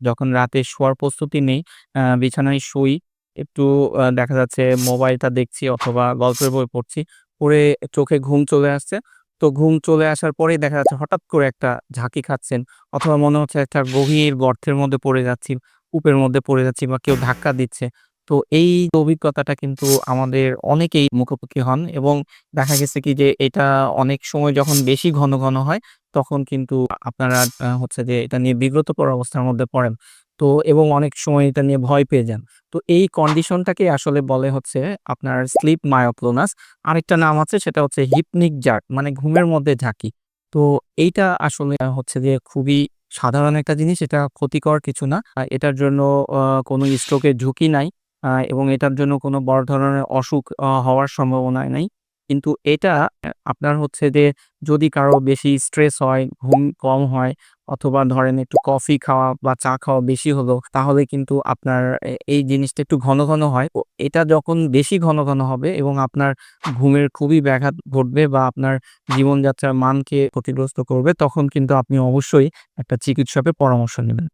যখন রাতে শোয়ার প্রস্তুতি নেই, বিছানায় শুই, একটু দেখা যাচ্ছে মোবাইলটা দেখছি অথবা গল্পের বই পড়ছি। পড়ে চোখে ঘুম চলে আসছে। তো ঘুম চলে আসার পরেই দেখা যাচ্ছে হঠাৎ করে একটা ঝাঁকি খাচ্ছেন অথবা মনে হচ্ছে একটা গভীর গর্তের মধ্যে পড়ে যাচ্ছি, কূপের মধ্যে পড়ে যাচ্ছি বা কেউ ধাক্কা দিচ্ছে। তো এই অভিজ্ঞতাটা কিন্তু আমাদের অনেকেই মুখোমুখি হন এবং দেখা গেছে কি যে এটা অনেক সময় যখন বেশি ঘন, ঘন হয় তখন কিন্তু আপনারা হচ্ছে যে এটা নিয়ে বিব্রতকর অবস্থার মধ্যে পড়েন। তো এবং অনেক সময় এটা নিয়ে ভয় পেয়ে যান। তো এই কন্ডিশনটাকেই আসলে বলে হচ্ছে আপনার স্লিপ মায়োক্লোনাস। আরেকটা নাম আছে, সেটা হচ্ছে হিপনিক জার্ক মানে ঘুমের মধ্যে ঝাঁকি। তো এইটা আসলে হচ্ছে যে খুবই সাধারণ একটা জিনিস। এটা ক্ষতিকর কিছু না। এটার জন্য কোনো স্ট্রোকের ঝুঁকি নাই। এবং এটার জন্য কোনো বড় ধরনের অসুখ হওয়ার সম্ভাবনা নাই। কিন্তু এটা আপনার হচ্ছে যে যদি কারও বেশি স্ট্রেস হয়, ঘুম কম হয় অথবা ধরেন একটু কফি খাওয়া বা চা খাওয়া বেশি হলো, তাহলে কিন্তু আপনার এই জিনিসটা একটু ঘন, ঘন হয়। এটা যখন বেশি ঘন, ঘন হবে এবং আপনার ঘুমের খুবই ব্যাঘাত ঘটবে বা আপনার জীবনযাত্রার মানকে ক্ষতিগ্রস্ত করবে, তখন কিন্তু আপনি অবশ্যই একটা চিকিৎসকের পরামর্শ নিবেন।